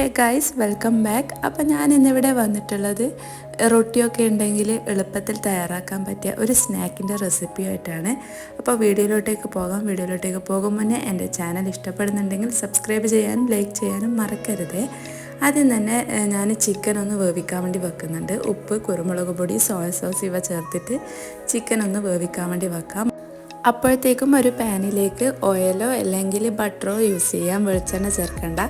Hey guys welcome back അപ്പോൾ ഞാൻ ഇന്നിവിടെ വന്നിട്ടുള്ളത് റൊട്ടിയൊക്കെ ഉണ്ടെങ്കിൽ എളുപ്പത്തിൽ തയ്യാറാക്കാൻ പറ്റിയ ഒരു സ്നാക്കിന്റെ റെസിപ്പിയായിട്ടാണ് അപ്പോൾ വീഡിയോയിലോട്ടേക്ക് പോകാം. വീഡിയോയിലോട്ടേക്ക് പോകും മുന്നേ എന്റെ ചാനൽ ഇഷ്ടപ്പെടുന്നുണ്ടെങ്കിൽ സബ്സ്ക്രൈബ് ചെയ്യാനും ലൈക്ക് ചെയ്യാനും മറക്കരുത്. ആദ്യം തന്നെ ഞാൻ ചിക്കൻ ഒന്ന് വേവിക്കാൻ വേണ്ടി വെക്കുന്നുണ്ട്. ഉപ്പ് കുരുമുളക് പൊടി സോയ സോസ് ഇവ ചേർത്തിട്ട് ചിക്കൻ ഒന്ന് വേവിക്കാൻ വേണ്ടി വെക്കാം. അപ്പോഴത്തേക്കും ഒരു പാനിലേക്ക് ഓയിലോ അല്ലെങ്കിൽ ബട്ടറോ യൂസ് ചെയ്യാം. വെളിച്ചെണ്ണ ചേർക്കണ്ട.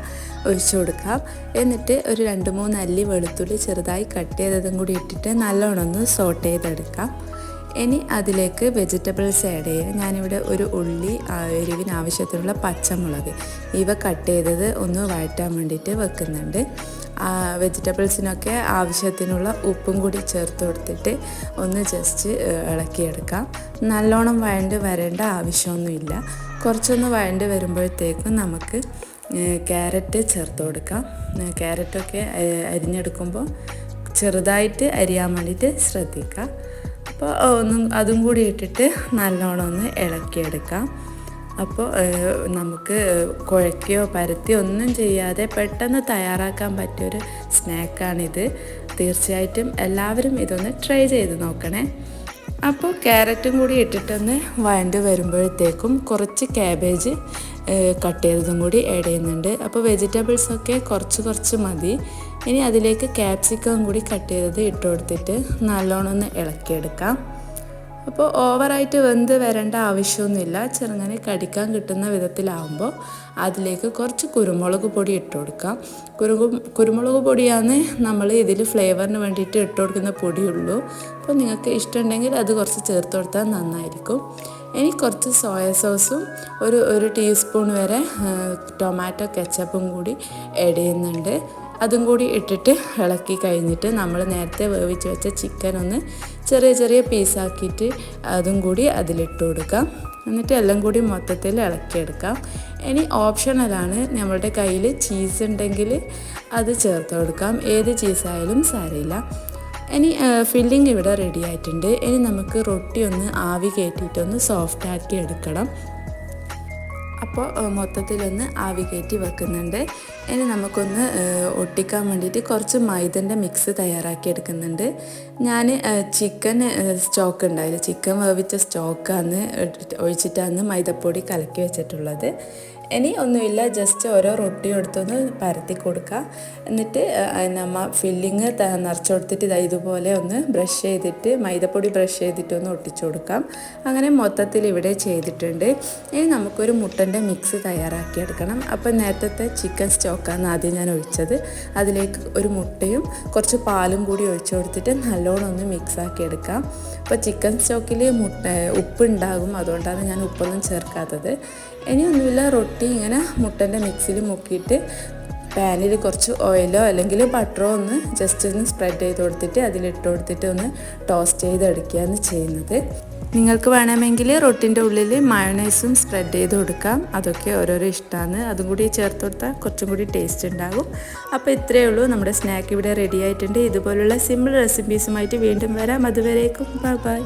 ഒഴിച്ചു കൊടുക്കാം. എന്നിട്ട് ഒരു രണ്ട് മൂന്ന് അല്ലി വെളുത്തുള്ളി ചെറുതായി കട്ട് ചെയ്തതും കൂടി ഇട്ടിട്ട് നല്ലോണം ഒന്ന് സോട്ട് ചെയ്തെടുക്കാം. ഇനി അതിലേക്ക് വെജിറ്റബിൾസ് ആഡ് ചെയ്യുക ഞാനിവിടെ ഒരു ഉള്ളി എരിവിന് ആവശ്യത്തിനുള്ള പച്ചമുളക്. ഇവ കട്ട് ചെയ്തത് ഒന്ന് വഴറ്റാൻ വേണ്ടിയിട്ട് വെക്കുന്നുണ്ട്. വെജിറ്റബിൾസിനൊക്കെ ആവശ്യത്തിനുള്ള ഉപ്പും കൂടി ചേർത്ത് കൊടുത്തിട്ട് ഒന്ന് ജസ്റ്റ് ഇളക്കിയെടുക്കാം. നല്ലോണം വഴണ്ട് വരേണ്ട ആവശ്യമൊന്നുമില്ല. കുറച്ചൊന്ന് വഴണ്ട് വരുമ്പോഴത്തേക്കും നമുക്ക് ക്യാരറ്റ് ചേർത്ത് കൊടുക്കാം. ക്യാരറ്റൊക്കെ അരിഞ്ഞെടുക്കുമ്പോൾ ചെറുതായിട്ട് അരിയാൻ വേണ്ടിയിട്ട് ശ്രദ്ധിക്കുക അപ്പോൾ ഒന്നും അതും കൂടി ഇട്ടിട്ട് നല്ലോണം ഒന്ന് ഇളക്കിയെടുക്കാം. അപ്പോൾ നമുക്ക് കുഴക്കുകയോ പരത്തിയോ ഒന്നും ചെയ്യാതെ പെട്ടെന്ന് തയ്യാറാക്കാൻ പറ്റിയൊരു സ്നാക്കാണിത്. തീർച്ചയായിട്ടും എല്ലാവരും ഇതൊന്ന് ട്രൈ ചെയ്ത് നോക്കണേ. അപ്പോൾ ക്യാരറ്റും കൂടി ഇട്ടിട്ടൊന്ന് വഴണ്ട് വരുമ്പോഴത്തേക്കും കുറച്ച് ക്യാബേജ് കട്ട് ചെയ്തതും കൂടി ആഡ് ചെയ്യുന്നുണ്ട്. അപ്പോൾ വെജിറ്റബിൾസൊക്കെ കുറച്ച് കുറച്ച് മതി. ഇനി അതിലേക്ക് ക്യാപ്സിക്കം കൂടി കട്ട് ചെയ്തത് ഇട്ട് കൊടുത്തിട്ട് നല്ലോണം ഒന്ന് ഇളക്കിയെടുക്കാം. അപ്പോൾ ഓവറായിട്ട് വെന്ത് വരേണ്ട ആവശ്യമൊന്നുമില്ല. ചെറുങ്ങനെ കടിക്കാൻ കിട്ടുന്ന വിധത്തിലാവുമ്പോൾ അതിലേക്ക് കുറച്ച് കുരുമുളക് പൊടി ഇട്ട് കൊടുക്കാം. കുരുമു കുരുമുളക് പൊടിയാണ് നമ്മൾ ഇതിൽ ഫ്ലേവറിന് വേണ്ടിയിട്ട് ഇട്ട് കൊടുക്കുന്ന പൊടിയുള്ളൂ. അപ്പോൾ നിങ്ങൾക്ക് ഇഷ്ടമുണ്ടെങ്കിൽ അത് കുറച്ച് ചേർത്ത് കൊടുത്താൽ നന്നായിരിക്കും. ഇനി കുറച്ച് സോയ സോസും ഒരു ഒരു ടീസ്പൂൺ വരെ ടൊമാറ്റോ കെച്ചപ്പും കൂടി ആഡ് ചെയ്യുന്നുണ്ട്. അതും കൂടി ഇട്ടിട്ട് ഇളക്കി കഴിഞ്ഞിട്ട് നമ്മൾ നേരത്തെ വേവിച്ച് വെച്ച ചിക്കൻ ഒന്ന് ചെറിയ ചെറിയ പീസാക്കിയിട്ട് അതും കൂടി അതിലിട്ട് കൊടുക്കാം. എന്നിട്ട് എല്ലാം കൂടി മൊത്തത്തിൽ ഇളക്കിയെടുക്കാം. ഇനി ഓപ്ഷണലാണ് നമ്മളുടെ കയ്യിൽ ചീസ് ഉണ്ടെങ്കിൽ അത് ചേർത്ത് കൊടുക്കാം. ഏത് ചീസായാലും സാരമില്ല. ഇനി ഫില്ലിംഗ് ഇവിടെ റെഡി ആയിട്ടുണ്ട്. ഇനി നമുക്ക് റൊട്ടി ഒന്ന് ആവി കയറ്റിയിട്ടൊന്ന് സോഫ്റ്റ് ആക്കി എടുക്കണം. അപ്പോൾ മൊത്തത്തിലൊന്ന് ആവി കയറ്റി വെക്കുന്നുണ്ട്. ഇനി നമുക്കൊന്ന് ഒട്ടിക്കാൻ വേണ്ടിയിട്ട് കുറച്ച് മൈദന്റെ മിക്സ് തയ്യാറാക്കി എടുക്കുന്നുണ്ട്. ഞാൻ ചിക്കൻ സ്റ്റോക്ക് ഉണ്ടായില്ല. ചിക്കൻ വേവിച്ച സ്റ്റോക്കാണ് ഒഴിച്ചിട്ടാണ് മൈദപ്പൊടി കലക്കി വെച്ചിട്ടുള്ളത്. ഇനി ഒന്നുമില്ല ജസ്റ്റ് ഓരോ റൊട്ടി എടുത്തൊന്ന് പരത്തി കൊടുക്കുക എന്നിട്ട് നമ്മ ഫില്ലിങ് നിറച്ച് കൊടുത്തിട്ട് ഇതാ ഇതുപോലെ ഒന്ന് ബ്രഷ് ചെയ്തിട്ട് മൈദപ്പൊടി ബ്രഷ് ചെയ്തിട്ട് ഒന്ന് ഒട്ടിച്ചു കൊടുക്കാം. അങ്ങനെ മൊത്തത്തിൽ ഇവിടെ ചെയ്തിട്ടുണ്ട്. ഇനി നമുക്കൊരു മുട്ടന്റെ മിക്സ് തയ്യാറാക്കിയെടുക്കണം അപ്പോൾ നേരത്തെ ചിക്കൻ സ്റ്റോക്കാണ് ആദ്യം ഞാൻ ഒഴിച്ചത്. അതിലേക്ക് ഒരു മുട്ടയും കുറച്ച് പാലും കൂടി ഒഴിച്ചു കൊടുത്തിട്ട് നല്ലോണം ഒന്ന് മിക്സ് ആക്കി എടുക്കാം. അപ്പോൾ ചിക്കൻ സ്റ്റോക്കിൽ മുട്ട ഉപ്പ് ഉണ്ടാകും. അതുകൊണ്ടാണ് ഞാൻ ഉപ്പൊന്നും ചേർക്കാത്തത്. ഇനി ഒന്നുമില്ല റൊട്ടി ഇങ്ങനെ മുട്ടന്റെ മിക്സിയിൽ മുക്കിയിട്ട് പാനിൽ കുറച്ച് ഓയിലോ അല്ലെങ്കിൽ ബട്ടറോ ഒന്ന് ജസ്റ്റ് ഒന്ന് സ്പ്രെഡ് ചെയ്ത് കൊടുത്തിട്ട് അതിലിട്ട് കൊടുത്തിട്ട് ഒന്ന് ടോസ്റ്റ് ചെയ്തെടുക്കുകയാണ് ചെയ്യുന്നത്. നിങ്ങൾക്ക് വേണമെങ്കിൽ റൊട്ടിന്റെ ഉള്ളിൽ മയണൈസും സ്പ്രെഡ് ചെയ്ത് കൊടുക്കാം. അതൊക്കെ ഓരോരോ ഇഷ്ടമാണ്. അതും കൂടി ചേർത്ത് കൊടുത്താൽ കുറച്ചും കൂടി ടേസ്റ്റ് ഉണ്ടാകും. അപ്പോൾ ഇത്രയേ ഉള്ളൂ. നമ്മുടെ സ്നാക്ക് ഇവിടെ റെഡി ആയിട്ടുണ്ട്. ഇതുപോലുള്ള സിമ്പിൾ റെസിപ്പീസുമായിട്ട് വീണ്ടും വരാം. അതുവരേക്കും ബൈ ബൈ